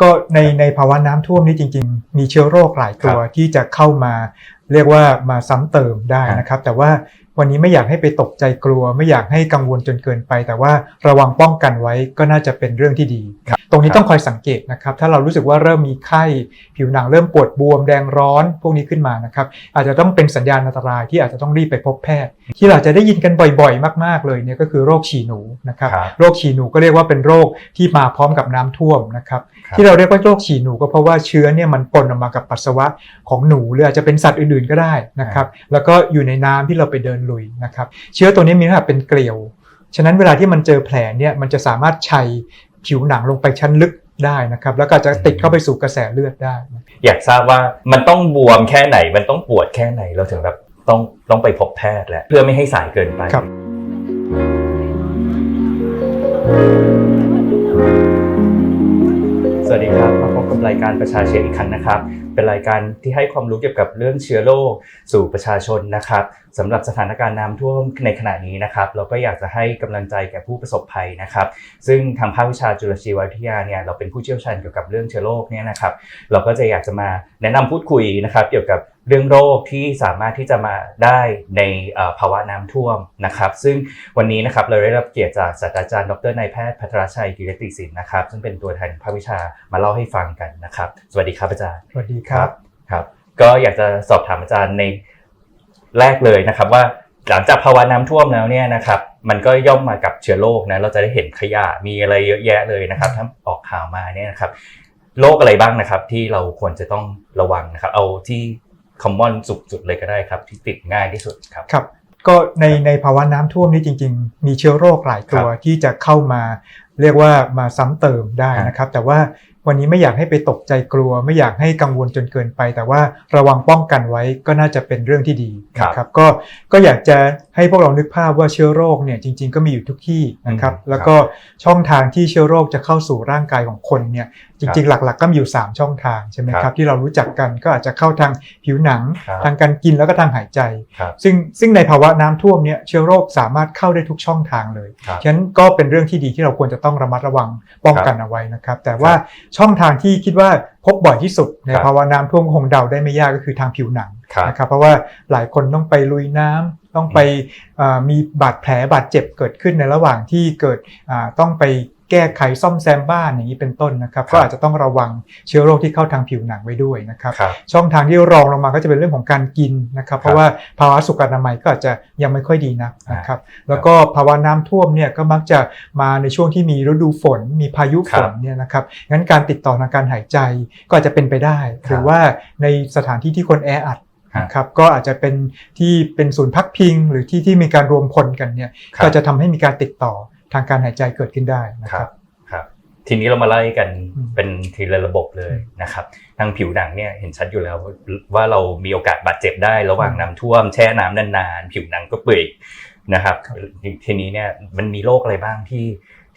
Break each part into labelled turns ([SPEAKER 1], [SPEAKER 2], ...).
[SPEAKER 1] ก็ในในภาวะน้ำท่วมนี่จริง ๆ มีเชื้อโรคหลายตัว
[SPEAKER 2] ครับ
[SPEAKER 1] ที่จะเข้ามาเรียกว่ามาซ้ำเติมได้นะครับ แต่ว่าวันนี้ไม่อยากให้ไปตกใจกลัว ไม่อยากให้กังวลจนเกินไป แต่ว่าระวังป้องกันไว้ก็น่าจะเป็นเรื่องที่ดี ตรงนี้ต้องคอยสังเกตนะครับ ถ้าเรารู้สึกว่าเริ่มมีไข้ ผิวหนังเริ่มปวดบวมแดงร้อน พวกนี้ขึ้นมานะครับ อาจจะต้องเป็นสัญญาณอันตรายที่อาจจะต้องรีบไปพบแพทย์ ที่เราจะได้ยินกันบ่อยๆ มากๆเลยเนี่ยก็คือโรคฉี่หนูนะครับ
[SPEAKER 2] ครับ
[SPEAKER 1] โรคฉี่หนูก็เรียกว่าเป็นโรคที่มาพร้อมกับน้ำท่วมนะครับ
[SPEAKER 2] ครับ
[SPEAKER 1] ที่เราเรียกว่าโรคฉี่หนูก็เพราะว่าเชื้อเนี่ยมันปนออกมากับปัสสาวะของหนูหรืออาจจะเป็นสัตว์อื่นๆก็ได้นะครับแล้วก็อยู่ในน้ำที่เราไปเดินลุยนะครับเชื้อตัวนี้มีลักษณะเป็นเกลียวฉะนั้นเวลาที่มันเจอแผลเนี่ยมันจะสามารถชัย ผิวหนังลงไปชั้นลึกได้นะครับ แล้วก็อาจจะติดเข้าไปสู่กระแสเลือดได้
[SPEAKER 2] อยากทราบว่ามันต้องบวมแค่ไหนมันต้องปวดแค่ไหนเราถึงแบบต้องต้องไปพบแพทย์แหละเพื่อไม่ให้สายเกินไป
[SPEAKER 1] ครับ
[SPEAKER 2] สวัสดีครับมาพบกับรายการประชาเชนอีกครั้งนะครับ เป็นรายการที่ให้ความรู้เกี่ยวกับเรื่องเชื้อโรคสู่ประชาชนนะครับสำหรับสถานการณ์น้ำท่วมในขณะนี้นะครับ เราก็อยากจะให้กำลังใจแก่ผู้ประสบภัยนะครับ ซึ่งทางภาควิชาจุลชีววิทยาเนี่ยเราเป็นผู้เชี่ยวชาญเกี่ยวกับเรื่องเชื้อโรคเนี่ยนะครับ เราก็จะอยากจะมาแนะนำพูดคุยนะครับ เกี่ยวกับเรื่องโรคที่สามารถที่จะมาได้ในเอ่อภาวะน้ำท่วมนะครับ ซึ่งวันนี้นะครับเราได้รับเกียรติจากศาสตราจารย์ดรนายแพทย์พัทรชัยกิรติศิลป์นะครับ ซึ่งเป็นตัวแทนภาควิชามาเล่าให้ฟังกันนะครับ สวัสดีครับอาจารย์
[SPEAKER 1] สวัสดีครับ
[SPEAKER 2] ครับ ก็อยากจะสอบถามอาจารย์ในแรกเลยนะครับว่าหลังจากภาวะน้ำท่วมแล้วเนี่ยนะครับมันก็ย่อมมากับเชื้อโรคนะเราจะได้เห็นขยะมีอะไรเยอะแยะเลยนะครับถ้าออกข่าวมาเนี่ยนะครับโรคอะไรบ้างนะครับ ที่เราควรจะต้องระวังนะครับ เอาที่ คอมมอนสุดๆเลยก็ได้ครับ ที่ติดง่ายที่สุดครับ
[SPEAKER 1] ครับ ก็ในในภาวะน้ำท่วมนี่จริง ๆ มีเชื้อโรคหลายตัวที่จะเข้ามา เรียกว่ามาซ้ำเติมได้นะครับ แต่ว่า วันนี้ไม่อยากให้ไปตกใจกลัว ไม่อยากให้กังวลจนเกินไป แต่ว่าระวังป้องกันไว้ก็น่าจะเป็นเรื่องที่ดีนะครับก็ก็อยากจะให้พวกเรานึกภาพว่าเชื้อโรคเนี่ยจริง ๆ ก็มีอยู่ทุกที่นะครับ
[SPEAKER 2] อืม
[SPEAKER 1] แล้วก็ช่องทางที่เชื้อโรคจะเข้าสู่ร่างกายของคนเนี่ยจริง ๆ หลัก ๆ ก็มีอยู่ 3 ช่องทางใช่ไหม
[SPEAKER 2] ค
[SPEAKER 1] ค
[SPEAKER 2] รั
[SPEAKER 1] รับบที่เรารู้จักกันก็อาจจะเข้าทางผิวหนัง
[SPEAKER 2] ครับ
[SPEAKER 1] ทางการกินแล้วก็ทางหายใจ
[SPEAKER 2] ครับ
[SPEAKER 1] ซึ่งซึ่งในภาวะน้ำท่วมเนี่ยเชื้อโรคสามารถเข้าได้ทุกช่องทางเลย
[SPEAKER 2] ครับ
[SPEAKER 1] ฉะนั้นก็เป็นเรื่องที่ดีที่เราควรจะต้องระมัดระวังป้องกันเอาไว้นะครับแต่ว่าช่องทางที่คิดว่าพบบ่อยที่สุดใน
[SPEAKER 2] ครับ
[SPEAKER 1] ภาวะน้ำท่วมคงเดาได้ไม่ยากก็คือทางผิวหนัง
[SPEAKER 2] ครับ
[SPEAKER 1] นะครับเพราะว่าหลายคนต้องไปลุยน้ำต้องไปอ่ามีบาดแผลบาดเจ็บเกิดขึ้นในระหว่างที่เกิดอ่าต้องไป แก้ไขซ่อมแซมบ้านอย่างนี้เป็นต้นนะครับ
[SPEAKER 2] ครับ
[SPEAKER 1] ก็อาจจะต้องระวังเชื้อโรคที่เข้าทางผิวหนังไว้ด้วยนะครับ
[SPEAKER 2] ครับ
[SPEAKER 1] ช่องทางที่รองลงมาก็จะเป็นเรื่องของการกินนะครับ เพราะว่าภาวะสุขอนามัยก็อาจจะยังไม่ค่อยดีนักนะครับ แล้วก็ภาวะน้ำท่วมเนี่ยก็มักจะมาในช่วงที่มีฤดูฝน มีพายุฝนเนี่ยนะครับงั้นการติดต่อทางการหายใจก็อาจจะเป็นไปได้ หรือว่าในสถานที่ที่คนแออัดนะครับก็อาจจะเป็นที่เป็นศูนย์พักพิง หรือที่ที่มีการรวมพลกันเนี่ย
[SPEAKER 2] ครับ
[SPEAKER 1] ก็จะทำให้มีการติดต่อ ทางการหายใจเกิดขึ้นได้นะ
[SPEAKER 2] ค
[SPEAKER 1] ค
[SPEAKER 2] รั
[SPEAKER 1] รั
[SPEAKER 2] บบครับ ทีนี้เรามาไล่กัน
[SPEAKER 1] อืม
[SPEAKER 2] เป็นทีละระบบเลยนะครับทางผิวหนังเนี่ยเห็นชัดอยู่แล้วว่าเรามีโอกาสบาดเจ็บได้ระหว่างน้ำท่วมแช่น้ำนานๆผิวหนังก็เปื่อยนะครับ ทีนี้เนี่ยมันมีโรคอะไรบ้างที่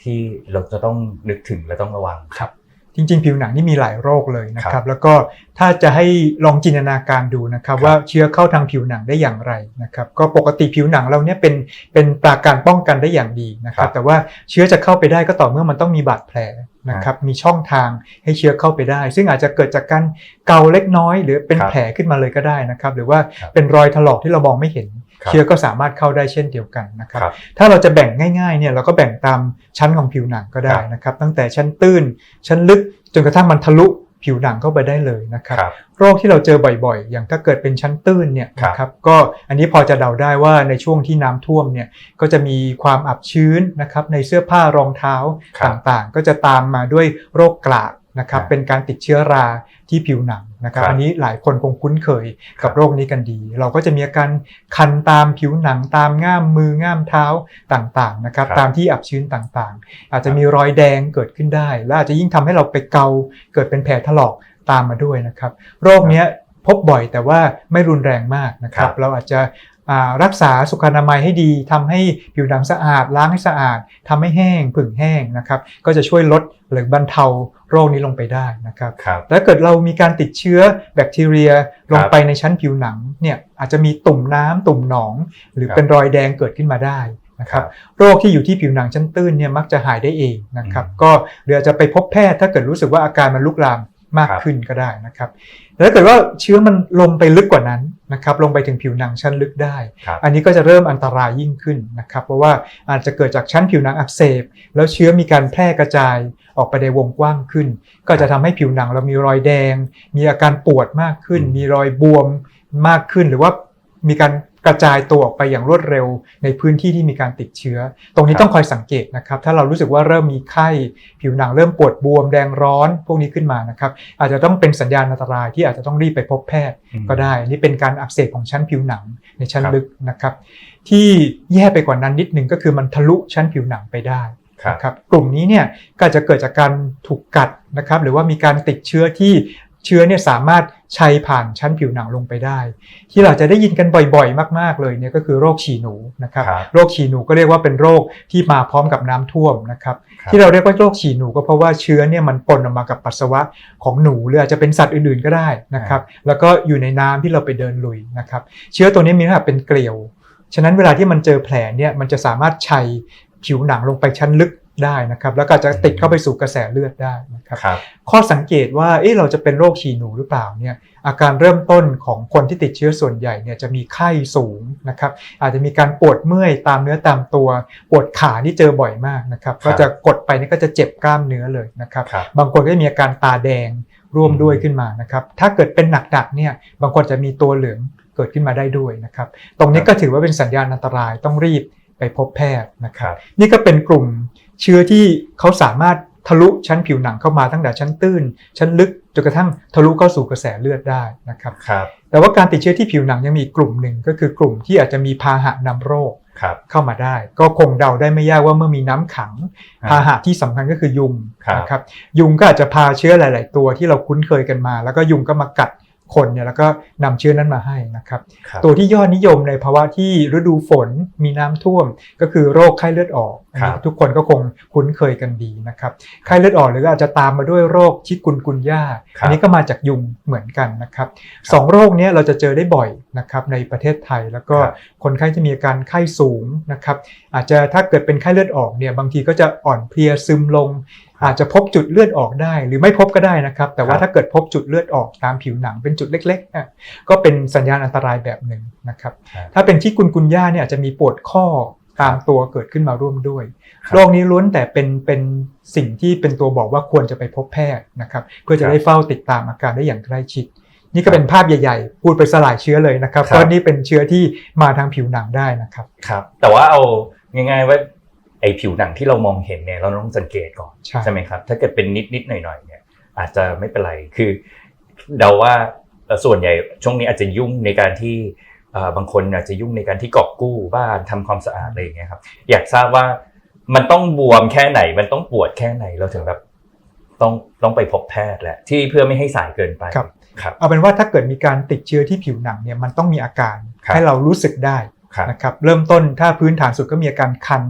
[SPEAKER 2] ที่เราจะต้องนึกถึงและต้องระวัง
[SPEAKER 1] ครับ จริงๆ ผิวหนังนี่มีหลายโรคเลยนะค
[SPEAKER 2] ครั
[SPEAKER 1] รับ
[SPEAKER 2] บ
[SPEAKER 1] แล้วก็ถ้าจะให้ลองจินตนาการดูนะครับ
[SPEAKER 2] ครับ
[SPEAKER 1] ว่าเชื้อเข้าทางผิวหนังได้อย่างไรนะครับ ก็ปกติผิวหนังเราเนี่ยเป็นเป็นปราการป้องกันได้อย่างดีนะครับ แต่ว่าเชื้อจะเข้าไปได้ก็ต่อเมื่อมันต้องมีบาดแผลนะครับมีช่องทางให้เชื้อเข้าไปได้ ซึ่งอาจจะเกิดจากการเกาเล็กน้อย หรือเป็น
[SPEAKER 2] ครับ
[SPEAKER 1] แผลขึ้นมาเลยก็ได้นะครับ หรือว่า
[SPEAKER 2] ครับ
[SPEAKER 1] เป็นรอยถลอกที่เรามองไม่เห็น
[SPEAKER 2] ครับ
[SPEAKER 1] เชื้อก็สามารถเข้าได้เช่นเดียวกันนะครับ
[SPEAKER 2] ครับ
[SPEAKER 1] ถ้าเราจะแบ่งง่ายๆเนี่ยเราก็แบ่งตามชั้นของผิวหนังก็ได้
[SPEAKER 2] ครับ
[SPEAKER 1] นะครับตั้งแต่ชั้นตื้น ชั้นลึกจนกระทั่งมันทะลุผิวหนังเข้าไปได้เลยนะครับ
[SPEAKER 2] ครับ
[SPEAKER 1] โรคที่เราเจอบ่อยๆ อย่างถ้าเกิดเป็นชั้นตื้นเนี่ย
[SPEAKER 2] ครับ
[SPEAKER 1] นะครับก็อันนี้พอจะเดาได้ว่าในช่วงที่น้ำท่วมเนี่ยก็จะมีความอับชื้นนะครับในเสื้อผ้ารองเท้า
[SPEAKER 2] ครับ
[SPEAKER 1] ต่างๆ ก็จะตามมาด้วยโรคกลาก นะครับ
[SPEAKER 2] ครับ
[SPEAKER 1] เป็นการติดเชื้อราที่ผิวหนังนะครับ
[SPEAKER 2] ครับ
[SPEAKER 1] อันนี้หลายคนคงคุ้นเคย
[SPEAKER 2] ครั
[SPEAKER 1] กับบโรคนี้กันดี เราก็จะมีอาการคันตามผิวหนังตามง่ามมือง่ามเท้าต่างๆนะครับ
[SPEAKER 2] ครับ
[SPEAKER 1] ตามที่อับชื้นต่างๆ อาจจะมีรอยแดงเกิดขึ้นได้ และอาจจะยิ่งทำให้เราไปเกาเกิดเป็นแผลถลอกตามมาด้วยนะครับ โรคเนี้ยพบบ่อยแต่ว่าไม่รุนแรงมากนะครั
[SPEAKER 2] ครับบ
[SPEAKER 1] เราอาจจะอ่า รักษาสุขอนามัยให้ดีทำให้ผิวหนังสะอาด ล้างให้สะอาดทำให้แห้งผึ่งแห้งนะครับ ก็จะช่วยลดหรือบรรเทาโรคนี้ลงไปได้นะครับ
[SPEAKER 2] ครับ
[SPEAKER 1] ถ้าเกิดเรามีการติดเชื้อแบคทีเรียลงไปในชั้นผิวหนังเนี่ยอาจจะมีตุ่มน้ำตุ่มหนอง หรือ
[SPEAKER 2] ครับ
[SPEAKER 1] เป็นรอยแดงเกิดขึ้นมาได้นะครับโรคที่อยู่ที่ผิวหนังชั้นตื้นเนี่ยมักจะหายได้เองนะครับ
[SPEAKER 2] อืม
[SPEAKER 1] ก็หรืออาจจะไปพบแพทย์ถ้าเกิดรู้สึกว่าอาการมันลุกลาม มาก
[SPEAKER 2] ครับ
[SPEAKER 1] ขึ้นก็ได้นะครับแต่ถ้าเกิดว่าเชื้อมันลงไปลึกกว่านั้นนะครับลงไปถึงผิวหนังชั้นลึกได้
[SPEAKER 2] ครับ
[SPEAKER 1] อันนี้ก็จะเริ่มอันตรายยิ่งขึ้นนะครับเพราะว่าอาจจะเกิดจากชั้นผิวหนังอักเสบ แล้วเชื้อมีการแพร่กระจายออกไปในวงกว้างขึ้น ก็จะทำให้ผิวหนังเรามีรอยแดง มีอาการปวดมากขึ้น
[SPEAKER 2] อืม
[SPEAKER 1] มีรอยบวมมากขึ้นหรือว่ามีการ กระจายตัวออกไปอย่างรวดเร็วในพื้นที่ที่มีการติดเชื้อ ตรงนี้ต้องคอยสังเกตนะครับ ถ้าเรารู้สึกว่าเริ่มมีไข้ ผิวหนังเริ่มปวดบวมแดงร้อน พวกนี้ขึ้นมานะครับ อาจจะต้องเป็นสัญญาณอันตรายที่อาจจะต้องรีบไปพบแพทย์
[SPEAKER 2] อืม
[SPEAKER 1] ก็ได้ นี่เป็นการอักเสบของชั้นผิวหนังในชั้น
[SPEAKER 2] ครับ
[SPEAKER 1] ลึกนะครับ ที่แย่ไปกว่านั้นนิดนึงก็คือมันทะลุชั้นผิวหนังไปได้
[SPEAKER 2] ครับ
[SPEAKER 1] นะครับกลุ่มนี้เนี่ยก็จะเกิดจากการถูกกัดนะครับหรือว่ามีการติดเชื้อที่ เชื้อเนี่ยสามารถชัยผ่านชั้นผิวหนังลงไปได้ ที่เราจะได้ยินกันบ่อยๆ มาก ๆเลยเนี่ยก็คือโรคฉี่หนูนะครับ
[SPEAKER 2] ครับ
[SPEAKER 1] โรคฉี่หนูก็เรียกว่าเป็นโรคที่มาพร้อมกับน้ำท่วมนะครับ
[SPEAKER 2] ครับ
[SPEAKER 1] ที่เราเรียกว่าโรคฉี่หนูก็เพราะว่าเชื้อเนี่ยมันปนออกมากับปัสสาวะของหนูหรืออาจจะเป็นสัตว์อื่นๆก็ได้นะครับแล้วก็อยู่ในน้ำที่เราไปเดินลุยนะครับเชื้อตัวนี้มีลักษณะเป็นเกลียว ฉะนั้นเวลาที่มันเจอแผลเนี่ยมันจะสามารถชัยผิวหนังลงไปชั้นลึก ได้นะครับแล้วก็จะติดเข้าไปสู่กระแสเลือดได้นะครับ
[SPEAKER 2] ครับ
[SPEAKER 1] ข้อสังเกตว่าเอ๊ะเราจะเป็นโรคฉี่หนูหรือเปล่าเนี่ยอาการเริ่มต้นของคนที่ติดเชื้อส่วนใหญ่เนี่ยจะมีไข้สูงนะครับอาจจะมีการปวดเมื่อยตามเนื้อตามตัว ปวดขาที่เจอบ่อยมากนะครับ
[SPEAKER 2] ครับ
[SPEAKER 1] ก็จะกดไปนี่ก็จะเจ็บกล้ามเนื้อเลยนะครับ
[SPEAKER 2] ครับ
[SPEAKER 1] บางคนก็จะมีอาการตาแดงร่วมด้วยขึ้นมานะครับถ้าเกิดเป็นหนักๆเนี่ยบางคนจะมีตัวเหลืองเกิดขึ้นมาได้ด้วยนะครับตรงนี้ก็ถือว่าเป็นสัญญาณอันตรายต้องรีบไปพบแพทย์นะค
[SPEAKER 2] ครับรับ
[SPEAKER 1] นี่ก็เป็นกลุ่ม เชื้อที่เขาสามารถทะลุชั้นผิวหนังเข้ามาตั้งแต่ชั้นตื้น ชั้นลึกจนกระทั่งทะลุเข้าสู่กระแสเลือดได้นะครับ
[SPEAKER 2] ครับ
[SPEAKER 1] แต่ว่าการติดเชื้อที่ผิวหนังยังมีอีกกลุ่มหนึ่งก็คือกลุ่มที่อาจจะมีพาหะนำโรค
[SPEAKER 2] ครับ
[SPEAKER 1] เข้ามาได้ ก็คงเดาได้ไม่ยากว่าเมื่อมีน้ำขัง
[SPEAKER 2] อ่า
[SPEAKER 1] พาหะที่สำคัญก็คือยุง
[SPEAKER 2] ครับ
[SPEAKER 1] นะครับยุงก็อาจจะพาเชื้อหลาย ๆ ตัวที่เราคุ้นเคยกันมา แล้วก็ยุงก็มากัด คนเนี่ยแล้วก็นำเชื้อนั้นมาให้นะครับ
[SPEAKER 2] ครับ
[SPEAKER 1] ตัวที่ยอดนิยมในภาวะที่ฤดูฝนมีน้ำท่วม ก็คือโรคไข้เลือดออกอัน
[SPEAKER 2] ครั
[SPEAKER 1] นี้
[SPEAKER 2] บ
[SPEAKER 1] ทุกคนก็คงคุ้นเคยกันดีนะครับไข้เลือดออกหรือก็อาจจะตามมาด้วยโรคชิกุนกุนย่า
[SPEAKER 2] ครับ
[SPEAKER 1] อันนี้ก็มาจากยุงเหมือนกันนะครับสองโรคเนี้ยเราจะเจอได้บ่อยนะครับในประเทศไทยแล้วก็
[SPEAKER 2] ครับ
[SPEAKER 1] คนไข้จะมีอาการไข้สูงนะครับอาจจะถ้าเกิดเป็นไข้เลือดออกเนี่ยบางทีก็จะอ่อนเพลียซึมลง อาจจะพบจุดเลือดออกได้ หรือไม่พบก็ได้นะครับ แต่ว่า
[SPEAKER 2] ครับ
[SPEAKER 1] ถ้าเกิดพบจุดเลือดออกตามผิวหนังเป็นจุดเล็กๆเนี่ยก็เป็นสัญญาณอันตรายแบบหนึ่งนะครับ
[SPEAKER 2] ครับ
[SPEAKER 1] ถ้าเป็นที่กุนกุนย่าเนี่ยอาจจะมีปวดข้อตามตัวเกิดขึ้นมาร่วมด้วย
[SPEAKER 2] ครับ
[SPEAKER 1] โรคนี้ล้วนแต่เป็นเป็นสิ่งที่เป็นตัวบอกว่าควรจะไปพบแพทย์นะครับ เพื่อจะได้เฝ้าติดตามอาการได้อย่างใกล้ชิด นี่ก็เป็นภาพใหญ่ๆ พูดไปสลายเชื้อเลยนะครับ
[SPEAKER 2] ครับ
[SPEAKER 1] เพราะนี่เป็นเชื้อที่มาทางผิวหนังได้นะครับ
[SPEAKER 2] ครับ แต่ว่าเอาง่ายๆว่า ไอ้ผิวหนังที่เรามองเห็นเนี่ยเราต้องสังเกตก่อน
[SPEAKER 1] ใช่
[SPEAKER 2] ไหมครับ ถ้าเกิดเป็นนิดๆหน่อยๆเนี่ยอาจจะไม่เป็นไรคือเดาว่าเอ่อส่วนใหญ่ช่วงนี้อาจจะยุ่งในการที่เอ่อบางคนอาจจะยุ่งในการที่กอบกู้บ้านทำความสะอาดอะไรอย่างเงี้ยครับ อยากทราบว่ามันต้องบวมแค่ไหน มันต้องปวดแค่ไหนเราถึงแบบต้องต้องไปพบแพทย์แหละที่เพื่อไม่ให้สายเกินไป
[SPEAKER 1] ครับ
[SPEAKER 2] ครับ
[SPEAKER 1] เอาเป็นว่าถ้าเกิดมีการติดเชื้อที่ผิวหนังเนี่ยมันต้องมีอาการ
[SPEAKER 2] ครับ
[SPEAKER 1] ให้เรารู้สึกได้
[SPEAKER 2] ครับ
[SPEAKER 1] นะครับเริ่มต้นถ้าพื้นฐานสุดก็มีอาการคัน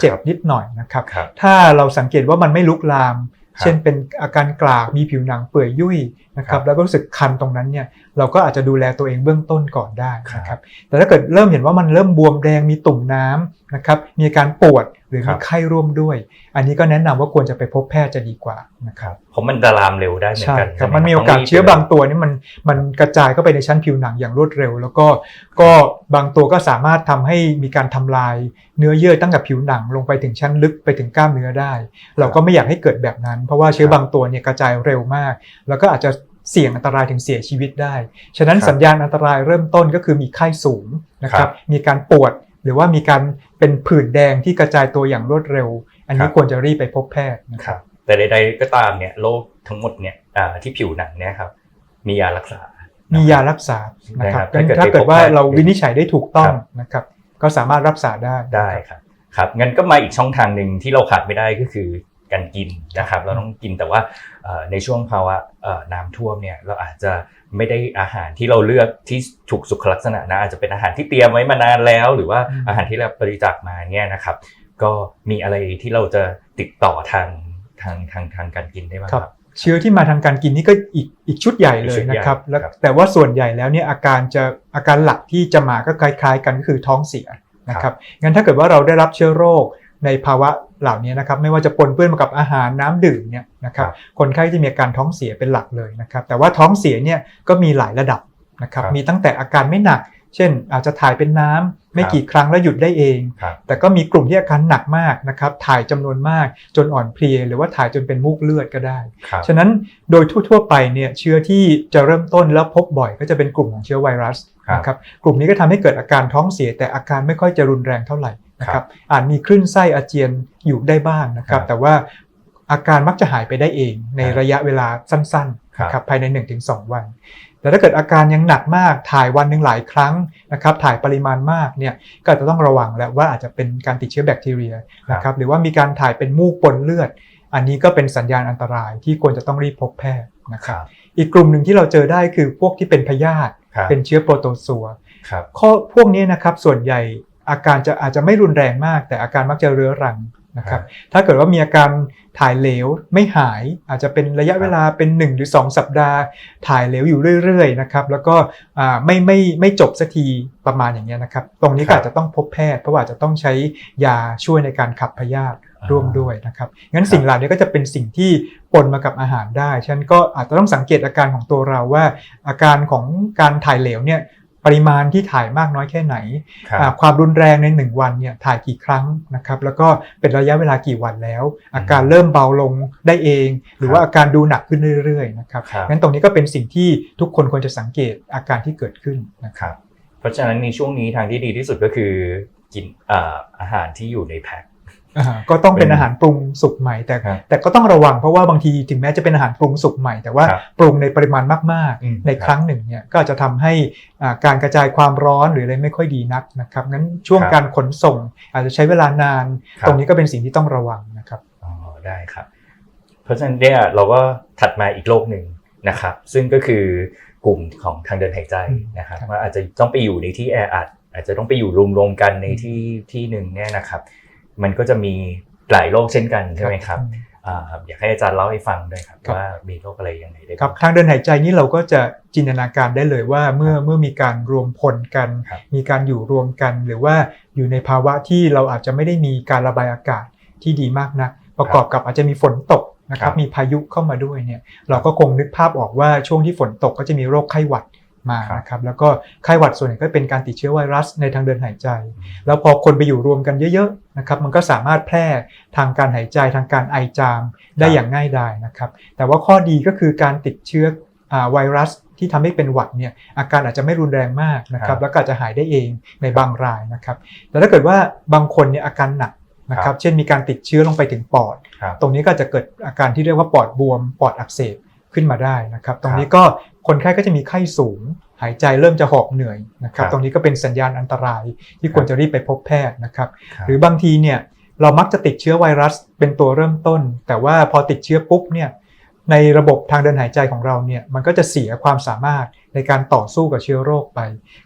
[SPEAKER 1] เจ็บนิดหน่อยนะครับ
[SPEAKER 2] ครับ
[SPEAKER 1] ถ้าเราสังเกตว่ามันไม่ลุกลาม
[SPEAKER 2] ครับ
[SPEAKER 1] เช่นเป็นอาการกลากมีผิวหนังเปื่อยยุ่ยนะค
[SPEAKER 2] ครั
[SPEAKER 1] รับบแล้วก็รู้สึกคันตรงนั้นเนี่ยเราก็อาจจะดูแลตัวเองเบื้องต้นก่อนได้นะค
[SPEAKER 2] ครั
[SPEAKER 1] รับบแต่ถ้าเกิดเริ่มเห็นว่ามันเริ่มบวมแดงมีตุ่มน้ำนะครับมีอาการปวดหรือ
[SPEAKER 2] ครั
[SPEAKER 1] มี
[SPEAKER 2] บ
[SPEAKER 1] ไข้ร่วมด้วย อันนี้ก็แนะนำว่าควรจะไปพบแพทย์จะดีกว่านะครับ
[SPEAKER 2] เพ ราะมันจะลามเร็วได้เหมือน
[SPEAKER 1] ใช่
[SPEAKER 2] กัน
[SPEAKER 1] ครับ
[SPEAKER 2] ใช่ไห
[SPEAKER 1] มันมีโอกาส
[SPEAKER 2] ต้งรี
[SPEAKER 1] เชื้อบางตัวนี่มันมันกระจายเข้าไปในชั้นผิวหนังอย่างรวดเร็ว แล้วก็ก็บางตัวก็สามารถทำให้มีการทำลายเนื้อเยื่อตั้งแต่ผิวหนังลงไปถึงชั้นลึกไปถึงกล้ามเนื้อได้ เราก็ไม่อยากให้เกิดแบบนั้น เพราะว่าเชื้อบางตัวเนี่ยกระจายเร็วมาก แล้วก็อาจจะเสี่ยงอันตรายถึงเสียชีวิตได้ ฉะนั้น
[SPEAKER 2] ครับ
[SPEAKER 1] สัญญาณอันตรายเริ่มต้นก็คือมีไข้สูงนะค
[SPEAKER 2] ครั
[SPEAKER 1] รับบมีการปวดหรือว่ามีการเป็นผื่นแดงที่กระจายตัวอย่างรวดเร็ว อันนี้
[SPEAKER 2] ครับ
[SPEAKER 1] ควรจะรีบไปพบแพทย์นะ
[SPEAKER 2] ค
[SPEAKER 1] ครับ
[SPEAKER 2] รับ แต่ใดๆก็ตามเนี่ยโรคทั้งหมดเนี่ยอ่าที่ผิวหนังเนี่ยครับมียารักษา
[SPEAKER 1] มียารักษานะครับ
[SPEAKER 2] นะครับ
[SPEAKER 1] งั้น
[SPEAKER 2] ถ้า
[SPEAKER 1] ถ้า
[SPEAKER 2] เกิ
[SPEAKER 1] เกิ
[SPEAKER 2] ด
[SPEAKER 1] ดว่า
[SPEAKER 2] ไปพบแพทย์
[SPEAKER 1] เราวินิจฉัยได้ถูกต้อง
[SPEAKER 2] ครับ
[SPEAKER 1] นะครับ ก็สามารถรักษาได้
[SPEAKER 2] ได้ครับครับงั้นก็มาอีกช่องทางหนึ่งที่เราขาดไม่ได้ก็คือการกินนะครับ เราต้องกินแต่ว่าเอ่อในช่วงภาวะเอ่อน้ำท่วมเนี่ยเราอาจจะไม่ได้อาหารที่เราเลือกที่ถูกสุขลักษณะนะอาจจะเป็นอาหารที่เตรียมไว้มานานแล้ว หรือว่าอาหารที่เราบริจาคมาเนี่ยนะครับ ก็มีอะไรที่เราจะติดต่อทาง ทางทางทางการกินได้บ้าง
[SPEAKER 1] ค
[SPEAKER 2] ค
[SPEAKER 1] รั
[SPEAKER 2] รับบ
[SPEAKER 1] เชื้อที่มาทางการกินนี่ก็อีกอีกชุดใหญ่เล
[SPEAKER 2] อีกชุ
[SPEAKER 1] ย
[SPEAKER 2] ดใหญ่
[SPEAKER 1] นะครับแล้ว
[SPEAKER 2] ครับ
[SPEAKER 1] แต่ว่าส่วนใหญ่แล้วเนี่ยอาการจะอาการหลักที่จะมาก็คล้าย ๆ กันก็คือท้องเสียนะครับงั้นถ้าเกิดว่าเราได้รับเชื้อโรคในภาวะเหล่านี้นะครับไม่ว่าจะปนเปื้อนมากับอาหารน้ำดื่มเนี่ยนะครับ
[SPEAKER 2] ครับ
[SPEAKER 1] คนไข้จะมีอาการท้องเสียเป็นหลักเลยนะครับแต่ว่าท้องเสียเนี่ยก็มีหลายระดับนะครับ
[SPEAKER 2] ครับ
[SPEAKER 1] มีตั้งแต่อาการไม่หนัก เช่น อาจจะถ่ายเป็นน้ำไม่
[SPEAKER 2] ครับ
[SPEAKER 1] กี่ครั้งแล้วหยุดได้เอง
[SPEAKER 2] ครับ
[SPEAKER 1] แต่ก็มีกลุ่มที่อาการหนักมากนะครับ ถ่ายจำนวนมากจนอ่อนเพลีย หรือว่าถ่ายจนเป็นมูกเลือดก็ได้
[SPEAKER 2] ครับ
[SPEAKER 1] ฉะนั้นโดยทั่วๆไปเนี่ยเชื้อที่จะเริ่มต้นแล้วพบบ่อย ก็จะเป็นกลุ่มของเชื้อไวรัส
[SPEAKER 2] ครับ
[SPEAKER 1] นะครับ กลุ่มนี้ก็ทำให้เกิดอาการท้องเสีย แต่อาการไม่ค่อยจะรุนแรงเท่าไหร่นะค
[SPEAKER 2] ครั
[SPEAKER 1] รับบอาจมีคลื่นไส้อาเจียนอยู่ได้บ้างนะครับ
[SPEAKER 2] ครับ
[SPEAKER 1] แต่ว่าอาการมักจะหายไปได้เองใน
[SPEAKER 2] ครับ
[SPEAKER 1] ระยะเวลาสั้นๆ
[SPEAKER 2] ครับ
[SPEAKER 1] นะครับภายใน 1-2 วัน แต่ถ้าเกิดอาการยังหนักมากถ่ายวันหนึ่งหลายครั้งนะครับถ่ายปริมาณมากเนี่ยก็อาจจะต้องระวังแล้วว่าอาจจะเป็นการติดเชื้อแบคทีเรียนะครับหรือว่ามีการถ่ายเป็นมูกปนเลือด อันนี้ก็เป็นสัญญาณอันตรายที่ควรจะต้องรีบพบแพทย์นะค
[SPEAKER 2] ครับรับ
[SPEAKER 1] อีกกลุ่มหนึ่งที่เราเจอได้คือพวกที่เป็นพยาธิ
[SPEAKER 2] ครับ
[SPEAKER 1] เป็นเชื้อโปรโตซัว
[SPEAKER 2] ครับ
[SPEAKER 1] ข้อพวกนี้นะครับส่วนใหญ่อาการจะอาจจะไม่รุนแรงมาก แต่อาการมักจะเรื้อรัง นะครับถ้าเกิดว่ามีอาการถ่ายเหลวไม่หายอาจจะเป็นระยะเวลาเป็น 1 หรือ 2 สัปดาห์ ถ่ายเหลวอยู่เรื่อยๆนะครับแล้วก็อ่าไม่ไม่ไม่จบสักทีประมาณอย่างเงี้ยนะครับตรงนี้ก็อาจจะต้องพบแพทย์เพราะว่าอาจจะต้องใช้ยาช่วยในการขับพยาธิร่วมด้วยนะครับงั้นสิ่งเหล่านี้ก็จะเป็นสิ่งที่ปนมากับอาหารได้ฉะนั้นก็อาจจะต้องสังเกตอาการของตัวเราว่า อาการของการถ่ายเหลวเนี่ย ปริมาณที่ถ่ายมากน้อยแค่ไหน
[SPEAKER 2] ครับ
[SPEAKER 1] อ่าความรุนแรงใน 1 วันเนี่ยถ่ายกี่ครั้งนะครับแล้วก็เป็นระยะเวลากี่วันแล้ว อาการเริ่มเบาลงได้เอง หรือว่าอาการดูหนักขึ้นเรื่อยๆนะครับ
[SPEAKER 2] ครับ
[SPEAKER 1] งั้นตรงนี้ก็เป็นสิ่งที่ทุกคนควรจะสังเกตอาการที่เกิดขึ้นนะครับ
[SPEAKER 2] ครับเพราะฉะนั้นในช่วงนี้ทางที่ดีที่สุดก็คือกินอ่าอาหารที่อยู่ในแพ็ค
[SPEAKER 1] อ่า ก็ต้องเป็น
[SPEAKER 2] เป็น
[SPEAKER 1] อาหารปรุงสุกใหม่แต่
[SPEAKER 2] ครับ
[SPEAKER 1] แต่ก็ต้องระวังเพราะว่าบางทีถึงแม้จะเป็นอาหารปรุงสุกใหม่ แต่ว่า
[SPEAKER 2] ครับ
[SPEAKER 1] ปรุงในปริมาณมาก
[SPEAKER 2] อืม
[SPEAKER 1] ๆในครั้งหนึ่งเนี่ยก็อาจจะทำให้อ่าการกระจายความร้อนหรืออะไรไม่ค่อยดีนักนะครับงั้นช่วง
[SPEAKER 2] ครับ
[SPEAKER 1] การขนส่ง อาจจะใช้เวลานาน
[SPEAKER 2] ครับ
[SPEAKER 1] ตรงนี้ก็เป็นสิ่งที่ต้องระวังนะครับ
[SPEAKER 2] อ๋อได้ครับ เพราะฉะนั้นเนี่ยเราก็ถัดมาอีกโรคหนึ่งนะครับ ซึ่งก็คือกลุ่มของทางเดินหายใจนะครับ
[SPEAKER 1] ครับ
[SPEAKER 2] ว่าอาจจะต้องไปอยู่ในที่แออัดอาจจะต้องไปอยู่รวมๆกันในที่ที่หนึ่งเนี่ยนะครับ มันก็จะมีหลายโรคเช่นกันใช่ไหมครับอ่าอยากให้อาจารย์เล่าให้ฟังด้วยครับ
[SPEAKER 1] ครับ
[SPEAKER 2] ว่ามีโรคอะไรยังไงได้
[SPEAKER 1] ครับ
[SPEAKER 2] บ้าง
[SPEAKER 1] ทางเดินหายใจนี่เราก็จะจินตนาการได้เลยว่าเมื่อเมื่อมีการรวมพลกัน
[SPEAKER 2] ครับ
[SPEAKER 1] มีการอยู่รวมกัน หรือว่าอยู่ในภาวะที่เราอาจจะไม่ได้มีการระบายอากาศที่ดีมากนักประกอบกับอาจจะมีฝนตกนะครั
[SPEAKER 2] ครับบ
[SPEAKER 1] มีพายุเข้ามาด้วยเนี่ยเราก็คงนึกภาพออกว่าช่วงที่ฝนตกก็จะมีโรคไข้หวัด มา
[SPEAKER 2] ครับ
[SPEAKER 1] นะครับแล้วก็ไข้หวัดส่วนใหญ่ก็เป็นการติดเชื้อไวรัสในทางเดินหายใจ แล้วพอคนไปอยู่รวมกันเยอะๆนะครับมันก็สามารถแพร่ทางการหายใจทางการไอจามได้
[SPEAKER 2] ครับ
[SPEAKER 1] อย่างง่ายดายนะครับแต่ว่าข้อดีก็คือการติดเชื้ออาไวรัสที่ทำให้เป็นหวัดเนี่ยอาการอาจจะไม่รุนแรงมากนะค
[SPEAKER 2] ครั
[SPEAKER 1] รับบแล้วก็อาจจะหายได้เองในบางรายนะครับแต่ถ้าเกิดว่าบางคนเนี่ยอาการหนักนะค
[SPEAKER 2] ครั
[SPEAKER 1] รับบเช่นมีการติดเชื้อลงไปถึงปอด
[SPEAKER 2] ครับ
[SPEAKER 1] ตรงนี้ก็จะเกิดอาการที่เรียกว่าปอดบวม ปอดอักเสบขึ้นมาได้นะครับ ตรงนี้ก็ คนไข้ก็จะมีไข้สูง หายใจเริ่มจะหอบเหนื่อยนะครับ
[SPEAKER 2] ครับ
[SPEAKER 1] ตรงนี้ก็เป็นสัญญาณอันตรายที่ควรจะรีบไปพบแพทย์นะครับ
[SPEAKER 2] ครับ
[SPEAKER 1] หรือบางทีเนี่ยเรามักจะติดเชื้อไวรัสเป็นตัวเริ่มต้น แต่ว่าพอติดเชื้อปุ๊บเนี่ยในระบบทางเดินหายใจของเราเนี่ยมันก็จะเสียความสามารถในการต่อสู้กับเชื้อโรคไป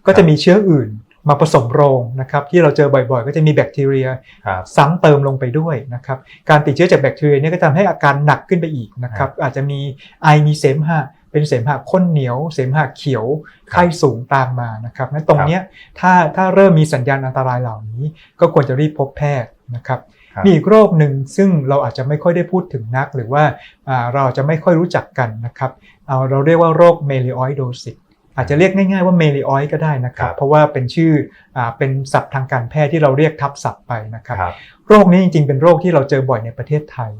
[SPEAKER 1] ก็จะมีเชื้ออื่นมาผสมโรงนะครับที่เราเจอบ่อยๆ ก็จะมีแบคทีเรีย
[SPEAKER 2] ครับ
[SPEAKER 1] ซ้ำเติมลงไปด้วยนะครับการติดเชื้อจากแบคทีเรียเนี่ยก็ทำให้อาการหนักขึ้นไปอีกนะครับอาจจะมีไอมีเสมหะ เป็นเสมหะข้นเหนียว เสมหะเขียวไข้สูงตามมานะครับนั้นตรงเนี้ยถ้าถ้าเริ่มมีสัญญาณอันตรายเหล่านี้ ก็ควรจะรีบพบแพทย์นะครับ
[SPEAKER 2] ครับ
[SPEAKER 1] มีอีกโรคหนึ่งซึ่งเราอาจจะไม่ค่อยได้พูดถึงนัก หรือว่าอ่าเราจะไม่ค่อยรู้จักกันนะครับเอาเราเรียกว่าโรคเมลิออยโดซิสอาจจะเรียกง่ายๆว่าเมลิออยก็ได้นะครับ
[SPEAKER 2] ครับ
[SPEAKER 1] เพราะว่าเป็นชื่ออาเป็นศัพท์ทางการแพทย์ที่เราเรียกทับศัพท์ไปนะครับ
[SPEAKER 2] ครับ
[SPEAKER 1] โรคนี้จริงๆเป็นโรคที่เราเจอบ่อยในประเทศไทย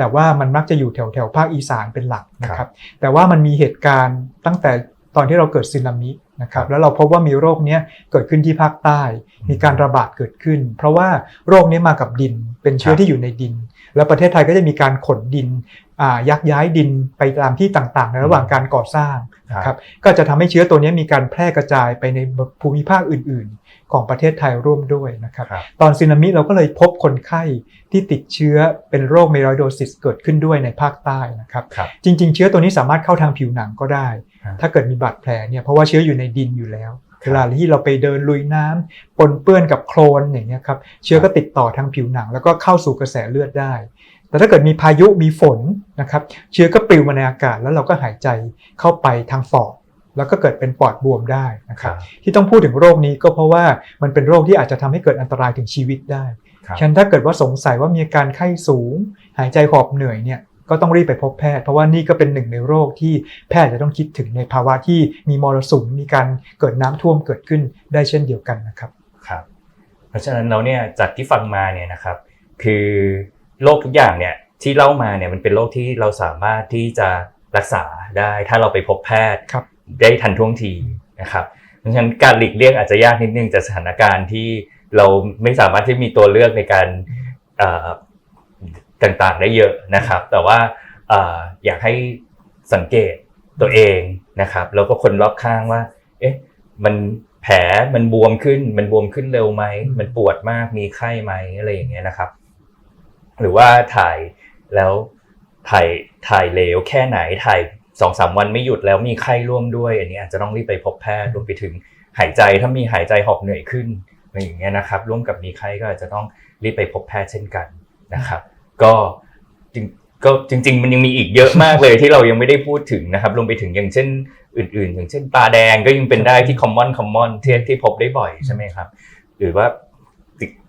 [SPEAKER 1] แต่ว่ามันมักจะอยู่แถวแถวๆภาคอีสานเป็นหลักนะค
[SPEAKER 2] ครั
[SPEAKER 1] รับ
[SPEAKER 2] บ
[SPEAKER 1] แต่ว่ามันมีเหตุการณ์ตั้งแต่ตอนที่เราเกิดสึนามินะครับแล้วเราพบว่ามีโรคเนี้ยเกิดขึ้นที่ภาคใต้ มีการระบาดเกิดขึ้น เพราะว่าโรคนี้มากับดินเป็นเชื้อที่อยู่ในดิน แล้วประเทศไทยก็จะมีการขนดินอ่ายักย้ายดินไปตามที่ต่างๆ ในระหว่างการก่อสร้าง นะครับก็จะทำให้เชื้อตัวนี้มีการแพร่กระจายไปในภูมิภาคอื่น ๆ ของประเทศไทยร่วมด้วยนะครับ
[SPEAKER 2] ครับ
[SPEAKER 1] ตอนสึนามิเราก็เลยพบคนไข้ที่ติดเชื้อเป็นโรคเมลอยโดซิสเกิดขึ้นด้วยในภาคใต้นะครับ
[SPEAKER 2] ครับ
[SPEAKER 1] จริง ๆ เชื้อตัวนี้สามารถเข้าทางผิวหนังก็ได้
[SPEAKER 2] ครับ
[SPEAKER 1] ถ้าเกิดมีบาดแผลเนี่ยเพราะว่าเชื้ออยู่ในดินอยู่แล้วเวลาที่เราไปเดินลุยน้ำปนเปื้อนกับโคลนอย่างเงี้ยครับเชื้อก็ติดต่อทางผิวหนัง แล้วก็เข้าสู่กระแสเลือดได้ แต่ถ้าเกิดมีพายุมีฝนนะครับเชื้อก็ปลิวมาในอากาศ แล้วเราก็หายใจเข้าไปทางปอดแล้วก็เกิดเป็นปอดบวมได้นะค
[SPEAKER 2] ค
[SPEAKER 1] รั
[SPEAKER 2] รับบ
[SPEAKER 1] ที่ต้องพูดถึงโรคนี้ก็เพราะว่ามันเป็นโรคที่อาจจะทำให้เกิดอันตรายถึงชีวิตได้
[SPEAKER 2] ครับ
[SPEAKER 1] ฉะนันถ้าเกิดว่าสงสัยว่ามีอาการไข้สูง หายใจหอบเหนื่อยเนี่ยก็ต้องรีบไปพบแพทย์เพราะว่านี่ก็เป็นหนึ่งในโรคที่แพทย์จะต้องคิดถึงในภาวะที่มีมรสุมมีการเกิดน้ำท่วมเกิดขึ้นได้เช่นเดียวกันนะครับ
[SPEAKER 2] ครับ เพราะฉะนั้นเราเนี่ยจากที่ฟังมาเนี่ยนะครับ คือ โรคทุกอย่างเนี่ยที่เล่ามาเนี่ยมันเป็นโรคที่เราสามารถที่จะรักษาได้ถ้าเราไปพบแพทย์
[SPEAKER 1] ครับ
[SPEAKER 2] ได้ทันท่วงทีนะครับเพราะฉะนั้นการหลีกเลี่ยงอาจจะยากนิดนึงจากสถานการณ์ที่เราไม่สามารถที่มีตัวเลือกในการเอ่อต่างๆได้เยอะนะครับ แต่ว่าเอ่ออยากให้สังเกตตัวเองนะครับแล้วก็คนรอบข้างว่า เอ๊ะมันแผลมันบวมขึ้น มันบวมขึ้นเร็วไหม
[SPEAKER 1] อืม
[SPEAKER 2] มันปวดมากมีไข้ไหมอะไรอย่างเงี้ยนะครับ หรือว่าถ่ายแล้วถ่ายถ่ายเลวแค่ไหนถ่ายสองสามวันไม่หยุดแล้วมีไข้ร่วมด้วย อันนี้อาจจะต้องรีบไปพบแพทย์รวมไปถึงหายใจถ้ามีหายใจหอบเหนื่อยขึ้นอะไรอย่างเงี้ยนะครับ ร่วมกับมีไข้ก็อาจจะต้องรีบไปพบแพทย์เช่นกันนะครับ ก็จริงก็จริง ๆ มันยังมีอีกเยอะมากเลยที่เรายังไม่ได้พูดถึงนะครับรวมไปถึงอย่างเช่นอื่น ๆ อย่างเช่นตาแดงก็ยังเป็นได้ที่ common common ที่ที่พบได้บ่อยใช่ไหมครับ หรือว่า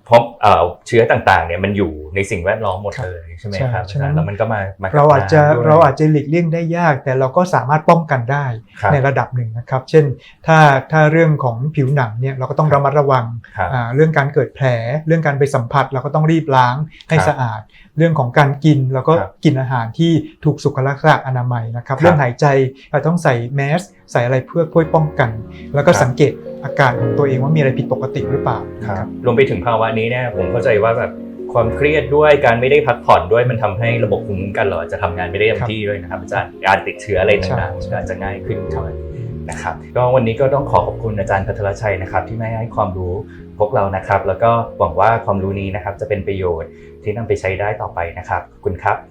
[SPEAKER 2] ติดพบเอ่อเชื้อต่างๆเนี่ยมันอยู่ในสิ่งแวดล้อมหมดเลยใช่ไหมครับ
[SPEAKER 1] ใช่ฉะนั้น
[SPEAKER 2] แล้วมันก็มามากับ
[SPEAKER 1] เราอาจจะ
[SPEAKER 2] น้ำด้วย
[SPEAKER 1] เราอาจจะหลีกเลี่ยงได้ยาก แต่เราก็สามารถป้องกันได้
[SPEAKER 2] ครับ
[SPEAKER 1] ในระดับหนึ่งนะครับ เช่น ถ้าถ้าเรื่องของผิวหนังเนี่ยเราก็ต้องระมัดระวัง
[SPEAKER 2] ครับ
[SPEAKER 1] อ่าเรื่องการเกิดแผล เรื่องการไปสัมผัสเราก็ต้องรีบล้างให้
[SPEAKER 2] ครับ
[SPEAKER 1] สะอาด เรื่องของการกินเราก็
[SPEAKER 2] ครับ
[SPEAKER 1] กินอาหารที่ถูกสุขลักษณะอนามัยนะครับ
[SPEAKER 2] ครับ
[SPEAKER 1] เรื่องหายใจเราต้องใส่แมสใส่อะไรเพื่อเพื่อป้องกัน แล้วก็
[SPEAKER 2] ครับ
[SPEAKER 1] สังเกต อาการของตัวเองว่ามีอะไรผิดปกติหรือเปล่า
[SPEAKER 2] ครับรวมไปถึงภาวะนี้เนี่ยผมเข้าใจว่าแบบความเครียดด้วยการไม่ได้พักผ่อนด้วยมันทำให้ระบบภูมิคุ้มกันเราอาจจะทำงานไม่ได้เต็มที่ด้วยนะครับอาจารย์การติดเชื้ออะไรต่างๆก็อาจจะง่ายขึ้นด้วยนะครับก็วันนี้ก็ต้องขอขอบคุณอาจารย์พัทรชัยนะครับ ที่มาให้ความรู้พวกเรานะครับ แล้วก็หวังว่าความรู้นี้นะครับจะเป็นประโยชน์ที่นำไปใช้ได้ต่อไปนะครับขอบคุณครับ